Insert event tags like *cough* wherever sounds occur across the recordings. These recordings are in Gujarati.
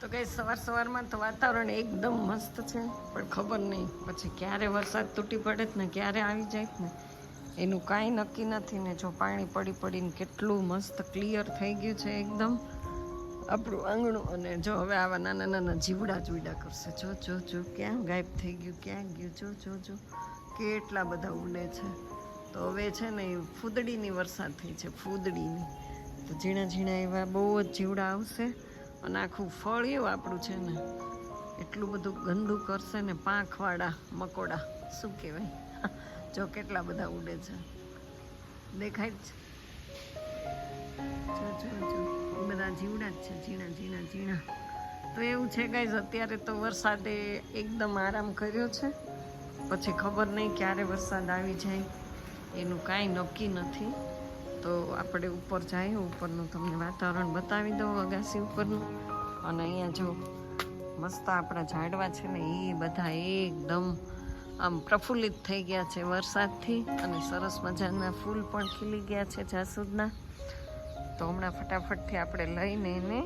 તો કઈ સવાર સવારમાં તો વાતાવરણ એકદમ મસ્ત છે. પણ ખબર નહીં પછી ક્યારે વરસાદ તૂટી પડે જ ને, ક્યારે આવી જાય ને. એનું કાંઈ નક્કી નથી ને જો પાણી પડી પડીને કેટલું મસ્ત ક્લિયર થઈ ગયું છે એકદમ. આપણું આંગણું અને જો હવે આવા નાના નાના જીવડા જીવડા કરશે. જો જો જો, ક્યાં ગાયબ થઈ ગયું, ક્યાં ગયું? જો જો જો, કેટલા બધા ઉડે છે. તો હવે છે ને એ ફૂદડીની વરસાદ થઈ છે, ફૂદડીની. તો ઝીણા ઝીણા એવા બહુ જ જીવડા આવશે. અને આખું ફળ એવું આપણું છે ને, એટલું બધું ગંદુ કરશે ને પાંખવાળા મકોડા, શું કહેવાય? *laughs* જો કેટલા બધા ઉડે છે. દેખાય જ જો જો જો. બધા જીવડા જ છે, ઝીણા ઝીણા ઝીણા. તો એવું છે ગાઈઝ, અત્યારે તો વરસાદે એકદમ આરામ કર્યો છે. પછી ખબર નહીં ક્યારે વરસાદ આવી જાય. એનું કાંઈ નક્કી નથી. તો આપણે ઉપર જઈએ ઉપરનું તમને વાતાવરણ બતાવી દઉં અગાસી ઉપરનું. અને અહીંયા જો મસ્ત આપણા ઝાડવા છે ને, એ બધા એકદમ આમ પ્રફુલ્લિત થઈ ગયા છે વરસાદથી અને સરસ મજાના ફૂલ પણ ખીલી ગયા છે જાસૂદના. તો હમણાં ફટાફટથી આપણે લઈને એને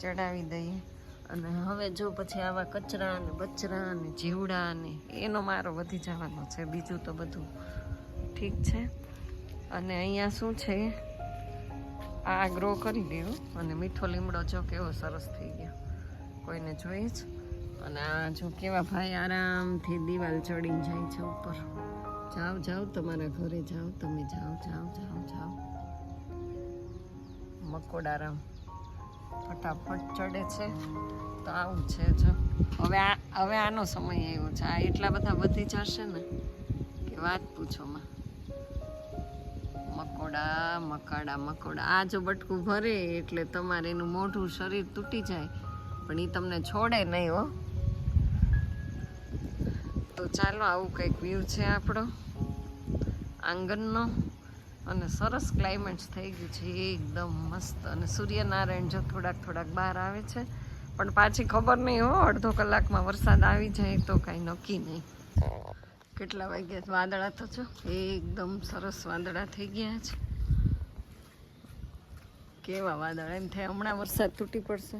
ચડાવી દઈએ. અને હવે જો પછી આવા કચરા ને બચરા ને જીવડા ને, એનો મારો વધી જવાનો છે, બીજું તો બધું ઠીક છે. અને અહીંયા શું છે? આ ગ્રો કરી દીધું અને મીઠો લીમડો જો કેવો સરસ થઈ ગયો. કોઈને જોઈએ જ? અને આ જો કેવા ભાઈ આરામથી દિવાલ ચડીને જાય છે ઉપર. જાઓ જાઓ તમારા ઘરે, જાઓ તમે, જાઓ જાઓ જાઓ જાઓ. મકોડારામ ફટાફટ ચડે છે. તો આવું છે જો. હવે આ, હવે આનો સમય આવ્યો છે. આ એટલા બધા વધી જશે ને કે વાત પૂછોમાં મકોડા, મકાડા, મકોડા. આ જો બટકું ભરે એટલે તમારે એનું મોઢું શરીર તૂટી જાય. પણ એ તમને છોડે નહીં હો. તો ચાલો, આવું કંઈક વ્યૂ છે આપણો. આંગણનો. અને સરસ ક્લાઇમેટ થઈ ગયું છે. એકદમ મસ્ત. અને સૂર્યનારાયણ જો થોડાક થોડાક બહાર આવે છે. પણ પાછી ખબર નહીં હો, અડધો કલાકમાં વરસાદ આવી જાય તો કાંઈ નક્કી નહીં. કેટલા વાગ્યા વાદળા તો છો? એકદમ સરસ વાદળા થઈ ગયા છે. કેવા વાદળા? એમ થાય હમણાં વરસાદ તૂટી પડશે.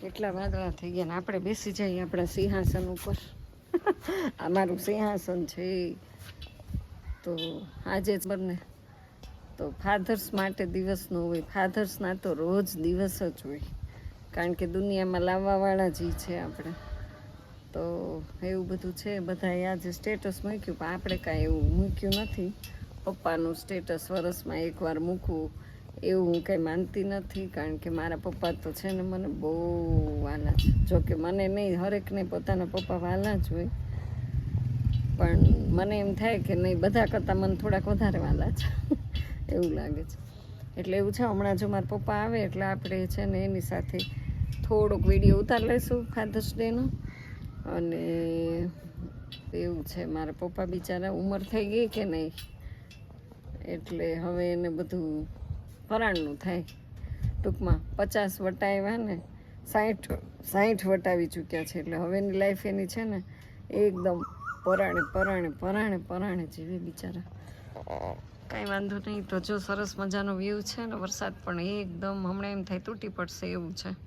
કેટલા વાદળા થઈ ગયા ને આપણે બેસી જઈએ આપણા સિંહાસન ઉપર. *laughs* આ મારું સિંહાસન છે તો આજે જ બંને. તો ફાધર્સ માટે દિવસનો હોય. ફાધર્સના તો રોજ દિવસ જ હોય. કારણ કે દુનિયામાં લાવવાવાળા જ છે આપણે. તો એવું બધું છે. બધાએ આજે સ્ટેટસ મૂક્યું. પણ આપણે કાંઈ એવું મૂક્યું નથી. પપ્પાનું સ્ટેટસ વરસમાં એકવાર મૂકવું એવું હું કંઈ માનતી નથી, કારણ કે મારા પપ્પા તો છે ને મને બહુ વાલા છે. જોકે મને નહીં, હરેકને પોતાના પપ્પા વાલા જ હોય. પણ મને એમ થાય કે નહીં, બધા કરતાં મને થોડાક વધારે વાલા છે. એવું લાગે છે. એટલે એવું છે, હમણાં જો મારા પપ્પા આવે, એટલે આપણે છે ને એની સાથે થોડોક વીડિયો ઉતાર લઈશું ફાધર્સ ડેનો અને એવું છે, મારા પપ્પા બિચારા ઉંમર થઈ ગઈ કે નહીં? એટલે હવે એને બધું પરાણનું થાય. ટૂંકમાં પચાસ વટાવ્યા ને સાઠ સાઠ વટાવી ચૂક્યા છે. એટલે હવેની લાઈફ એની છે ને, એકદમ પરાણે પરાણે પરાણે પરાણે જીવે બિચારા. કાંઈ વાંધો નહીં. તો જો સરસ મજાનો વ્યૂ છે ને, વરસાદ પણ એકદમ હમણાં એમ થાય તૂટી પડશે એવું છે.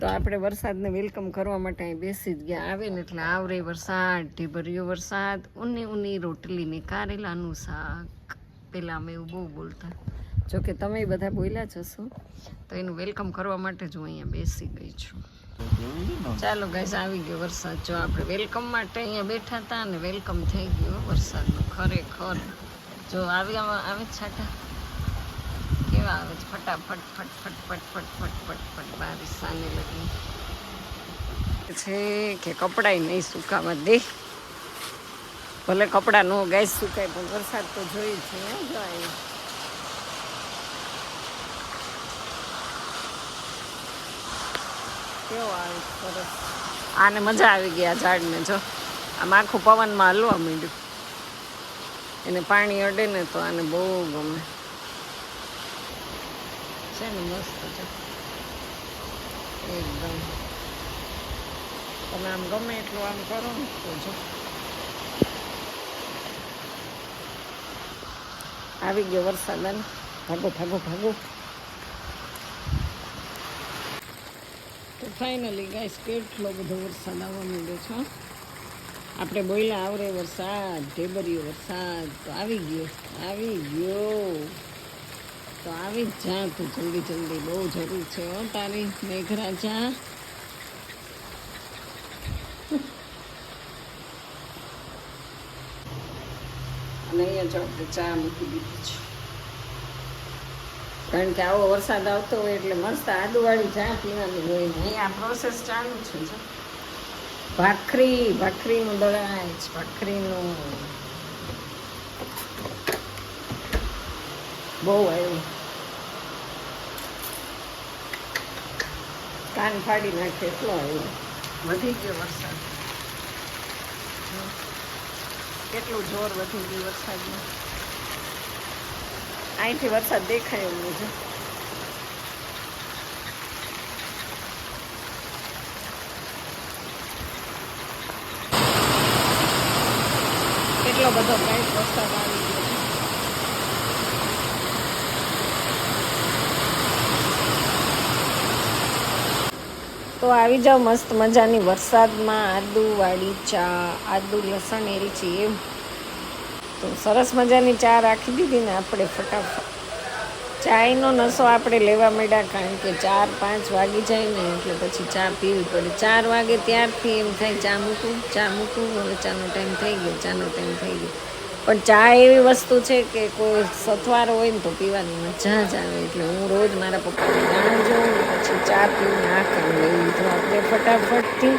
તો આપણે વરસાદને વેલકમ કરવા માટે અહીં બેસી જ ગયા. આવે ને એટલે આવરે વરસાદ ઢીભર્યો વરસાદ, ઉની ઉની રોટલી ને કારેલાનું શાક. પહેલાં અમે એવું બહુ બોલતા. જો કે તમે બધા બોલ્યા જશો તો એનું વેલકમ કરવા માટે જ હું અહીંયા બેસી ગઈ છું. ચાલો ગાઈસ આવી ગયો વરસાદ. જો આપણે વેલકમ માટે અહીંયા બેઠા હતા અને વેલકમ થઈ ગયો વરસાદનો ખરેખર. જો આવી આવે છાટા. કેવા આવે છે, ફટાફટ, ફટ ફટ ફટફટ ફટ બારીશ સામે લગી. છે કે કપડાય નહીં સુકાવા દે. ભલે કપડા ન ગાય, સુકાય, પણ વરસાદ તો જોઈ છે જાય કેવો આવે આને મજા આવી ગયા ઝાડને, જો. આમ આખું પવનમાં હલવા માંડ્યું. એને પાણી અડે ને તો આને બહુ ગમે. છે ને મસ્ત છે એકદમ તમે આમ ગમે એટલું આમ કરો ને તો જો આવી ગયો વરસાદ આને ભાગો ભાગો ભાગો તો ફાઇનલી ગાઈસ કેટલો બધો વરસાદ આવવા માંડ્યો છે આપણે બોયલા આવરે વરસાદ ઢેબરીયો વરસાદ તો આવી ગયો આવી ગયો તો આવી જ જા તું જલ્દી જલ્દી. બહુ જરૂર છે હો તારી મેઘરાજા. અને અહીંયા જો ચા મૂકી દીધી છે. કારણ કે આવો વરસાદ આવતો હોય એટલે મસ્ત આદુવાળી ચા પીવાની હોય ને. અહીંયા પ્રોસેસ ચાલુ છે ભાખરી, ભાખરીનું દળાય ભાખરીનું. બહુ આવ્યું કાન ફાડી નાખે એટલો આવ્યો વધી ગયો વરસાદ. કેટલું જોર વધી ગયું વરસાદમાં અહીંથી વરસાદ દેખાય એવું છે કેટલો બધો બ્રાઇટ વરસાદ આવી ગયો. તો આવી જાઓ મસ્ત મજાની વરસાદમાં આદુવાળી ચા, આદુ, લસણ એલચી એમ તો સરસ મજાની ચા રાખી દીધી ને આપણે ફટાફટ. ચાયનો નશો આપણે લેવા માંડ્યા કારણ કે ચાર, પાંચ વાગી જાય ને એટલે પછી ચા પીવી પડે. ચાર વાગે ત્યારથી એમ થાય ચા મૂકું ચા મૂકું, હવે ચાનો ટાઈમ થઈ ગયો, ચાનો ટાઈમ થઈ ગયો. પણ ચા એવી વસ્તુ છે કે કોઈ સથવાર હોય ને તો પીવાની મજા જ આવે. એટલે હું રોજ મારા પપ્પાને જાણ જોઉં પછી ચા પીને આ કામ લઈ લીધું. આપણે ફટાફટથી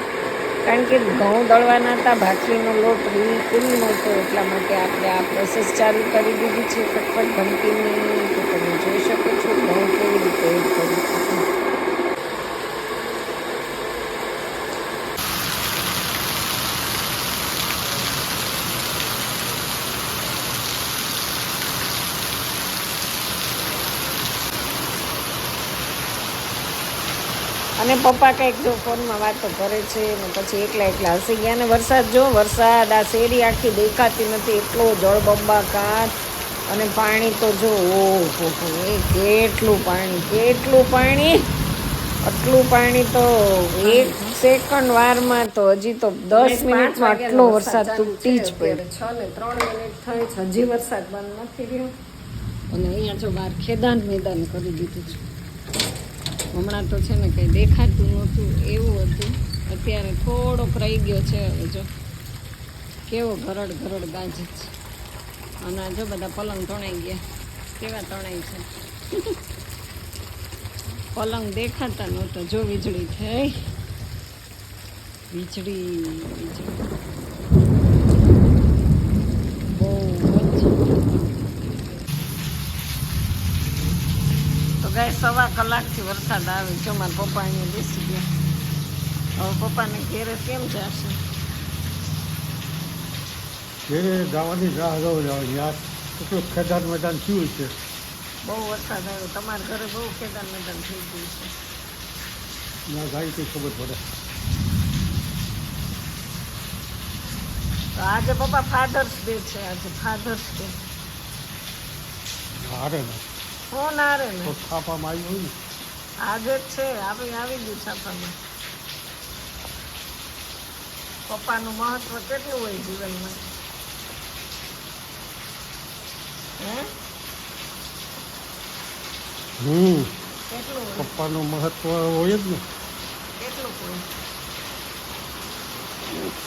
કારણ કે ઘઉં દળવાના હતા, ભાખરીનો લોટ બિલકુલ નહોતો એટલા માટે આપણે આ પ્રોસેસ ચાલુ કરી દીધી છે. ફટફટ ધમકીની તો તમે જોઈ શકો છો ઘઉં કેવી રીતે એડ અને પપ્પા કંઈક જો ફોનમાં વાતો કરે છે ને પછી એકલા એકલા હસી ગયા. ને વરસાદ જો વરસાદ આ શેરી આખી દેખાતી નથી. એટલો જળબંબાકાર અને પાણી તો જો ઓહો એ કેટલું પાણી કેટલું પાણી આટલું પાણી તો એક સેકન્ડ વારમાં તો હજી તો દસ મિનિટમાં આટલો વરસાદ તૂટી જ પડ્યો. છ ને ત્રણ મિનિટ થઈ છે. હજી વરસાદ બંધ નથી રહ્યો. અને અહીંયા જો બહાર ખેદાન મેદાન કરી દીધું છે. હમણાં તો છે ને કંઈ દેખાતું નહોતું, એવું હતું. અત્યારે થોડોક રહી ગયો છે હવે જો. કેવો ગરડ ગરડ ગાજે છે. અને જો બધા પલંગ તણાઈ ગયા. કેવા તણાઈ છે? *laughs* પલંગ દેખાતા નહોતા, જો વીજળી થઈ. વીજળી વીજળી બહુ જ તો ગાય સવા કલાકથી વરસાદ આવે જો મારા પપ્પા અહીંયા બેસી ગયા. હવે પપ્પાને ઘેરે કેમ જશે? ઘેરે ગાવાની રાહ જોઉં છું યાર કેટલું ખેદાન મેદાન થયું છે. બહુ વરસાદ આવ્યો તમારા ઘરે બહુ ખેદાન મેદાન થઈ ગયું છે. ના જાય તો ખબર પડે. તો આજે પપ્પા ફાધર્સ ડે છે. આજે ફાધર્સ ડે અરે ને. ફોન આરે ને. તો છાપામાં આવી હોય ને. છે આપણે આવી ગયું છાપામાં. પપ્પાનું મહત્વ કેટલું હોય જીવનમાં? હે? હમ. કેટલું પપ્પાનું મહત્વ હોય જ ને. કેટલું હોય?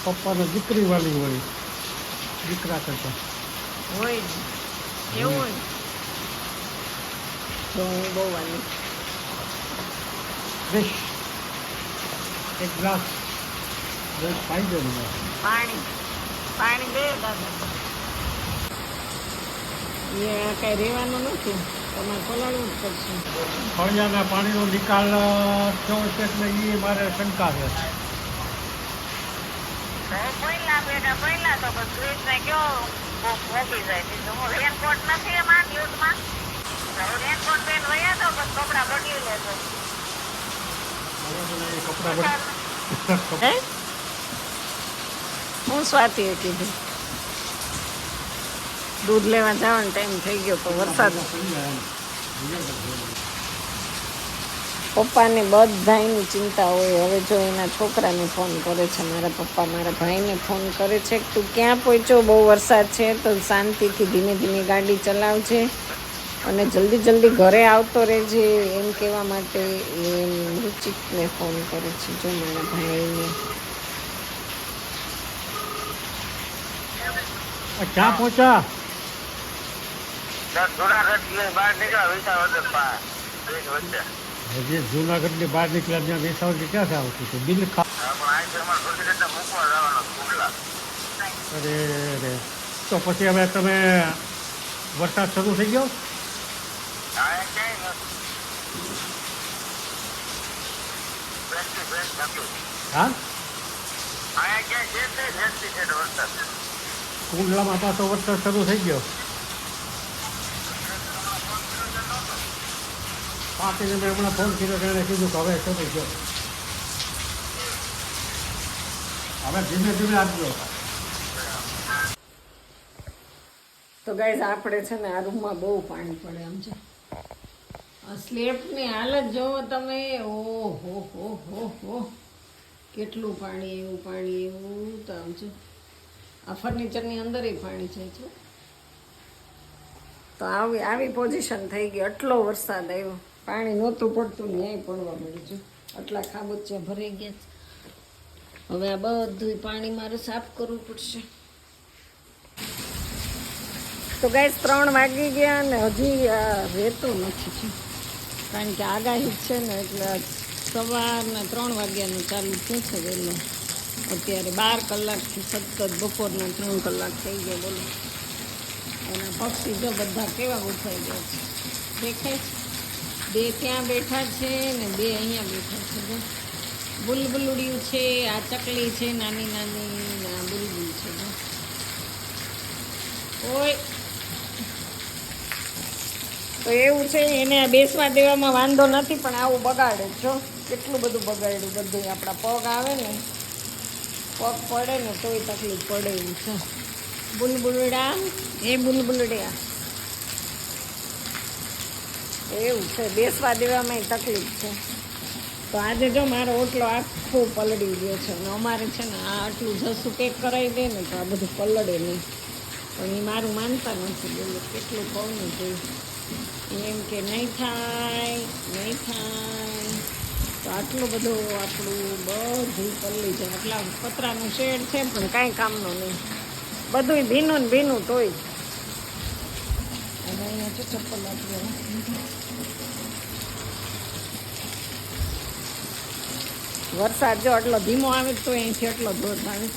પપ્પાને દીકરી વાલી હોય દીકરા કરતા. હોય એવું હોય? જો હું બહુ વાની એક ગ્લાસ દસ પાઈ પાણી. પાણી દે દાદા. કાંઈ રહેવાનું નથી. તમારે પલાળવું જ પડશે. ફળિયાના પાણીનો નિકાલ અ, છે એટલે એ મારે શંકા છે. પહેલા બેટા પહેલા તો બસ ક્રિસને કયો કોક મોટી જાય. રેનકોટ નથી એમાં ન્યૂઝમાં હે સ્વાતિએ કીધું. દૂધ લેવા જવાનો ટાઈમ થઈ ગયો તો વરસાદ પપ્પાને બધાની ચિંતા હોય. હવે જો એના છોકરાને ફોન કરે છે, મારા પપ્પા મારા ભાઈને ફોન કરે છે, તું ક્યાં પહોંચ્યો? બહુ વરસાદ છે, તો શાંતિથી ધીમે ધીમે ગાડી ચલાવજે. અને જલ્દી જલ્દી ઘરે આવતો રહેજે એમ કહેવા માટે એમ રુચિતને ફોન કરે છે જો મારા ભાઈને ક્યાં પહોંચ્યા? દસ જુનાગઢથી બહાર. નીકળ્યા હજી આવતું હતું બિલ ખા અરે. તો પછી હવે તમે વરસાદ શરૂ થઈ ગયો અહીંયા ક્યાંય નથી બેસતી બેસ થતું હા? કુંડલામાં પાછો વરસાદ શરૂ થઈ ગયો. પાર્ટીને મેં હમણાં ફોન કર્યો એણે કીધું કે હવે શરૂ ગયો હવે ધીમે ધીમે આપજો તો ગાઈઝ આપણે છે ને આ રૂમમાં બહુ પાણી પડે એમ છે. સ્લેબની હાલત જોવો તમે. ઓહો, હો હો હો. કેટલું પાણી, એવું પાણી, એવું તો આમ છે આ ફર્નિચરની અંદર પાણી છે છે. તો આવી આવી પોઝિશન થઈ ગઈ. આટલો વરસાદ આવ્યો. પાણી નહોતું પડતું, ન્યાય પડવા મળ્યું છે. આટલા ખાબોચિયા ભરાઈ ગયા છે. હવે આ બધું પાણી મારે સાફ કરવું પડશે. તો ગાય ત્રણ વાગી ગયા અને હજી રહેતું નથી. કારણ કે આગાહી છે ને એટલે સવારના ત્રણ વાગ્યાનું ચાલુ થયું છે વહેલું. અત્યારે બાર કલાકથી સતત બપોરના ત્રણ કલાક થઈ ગયા બોલો. અને પક્ષી જો બધા કેવા ઉઠાઈ ગયા છે? દેખાય છે? બે ત્યાં બેઠા છે ને બે અહીંયા બેઠા છે જો. બુલબુલડિયું છે, આ ચકલી છે, નાની નાની બુલબુલ છે ઓય! તો એવું છે એને બેસવા દેવામાં વાંધો નથી, પણ આવું બગાડે છો કેટલું બધું બગાડ્યું બધું આપણા પગ આવે ને, પગ પડે ને, તોય તકલીફ પડે એવું છે. બુલબુલડા એ બુલબુલડ્યા. એવું છે, બેસવા દેવામાં તકલીફ છે. તો આજે જો મારો ઓટલો આખો પલળી ગયો છે અને અમારે છે ને આ આટલું જસું કેક કરાવી દે ને, તો આ બધું પલળે નહીં. પણ એ મારું માનતા નથી, બોલો, કેટલું કહું ને તો એમ કે નહીં થાય નહીં થાય. તો આટલું બધું આપણું બધું પલ્લી છે આટલા પતરાનું શેડ છે પણ કાંઈ કામનું નહીં. બધું ભીનું ને ભીનું તોય. અને અહીંયા ચપ્પલ આપણે વરસાદ જો આટલો ધીમો આવે તો અહીંથી એટલો ધોધ આવે.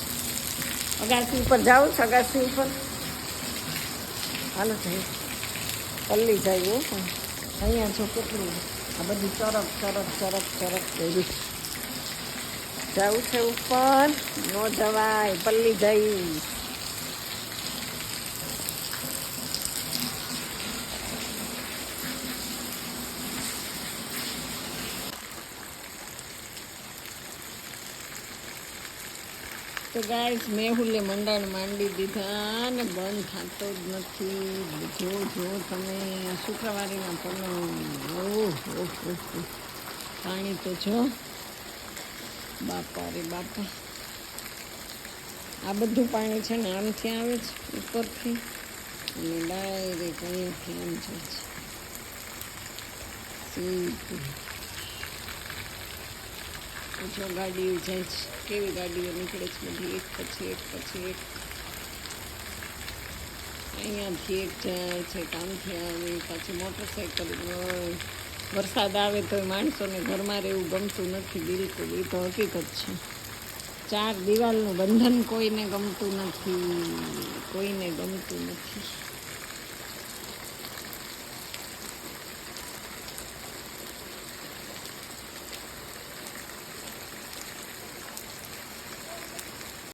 અગાસી ઉપર જાઉં અગાસી ઉપર. હાલો થઈ પલ્લી જાય એવું અહીંયા જો કેટલું આ બધું ચરક ચરક ચરક ચરક કર્યું જવું છે ઉપર. ન જવાય પલ્લી જાય. તો ગાઈસ મેહુલે મંડાણ માંડી દીધા ને બંધ થતો જ નથી. જો જો, તમે શુક્રવારીના પણ ઓહ. પાણી તો જો. બાપા રે બાપા. આ બધું પાણી છે ને આમથી આવે છે, ઉપરથી. અને ડાયરેક્ટ અહીંયાથી આમ જાય છે. સીધું. જો ગાડીઓ જાય છે, કેવી ગાડીઓ નીકળે છે, બધી એક પછી એક પછી એક. અહીંયાથી એક જાય છે, કામથી આવે, પાછી મોટરસાઇકલ વરસાદ આવે તો માણસોને ઘરમાં રહેવું ગમતું નથી બિલકુલ એ તો હકીકત છે. ચાર દિવાલનું બંધન કોઈને ગમતું નથી, કોઈને ગમતું નથી.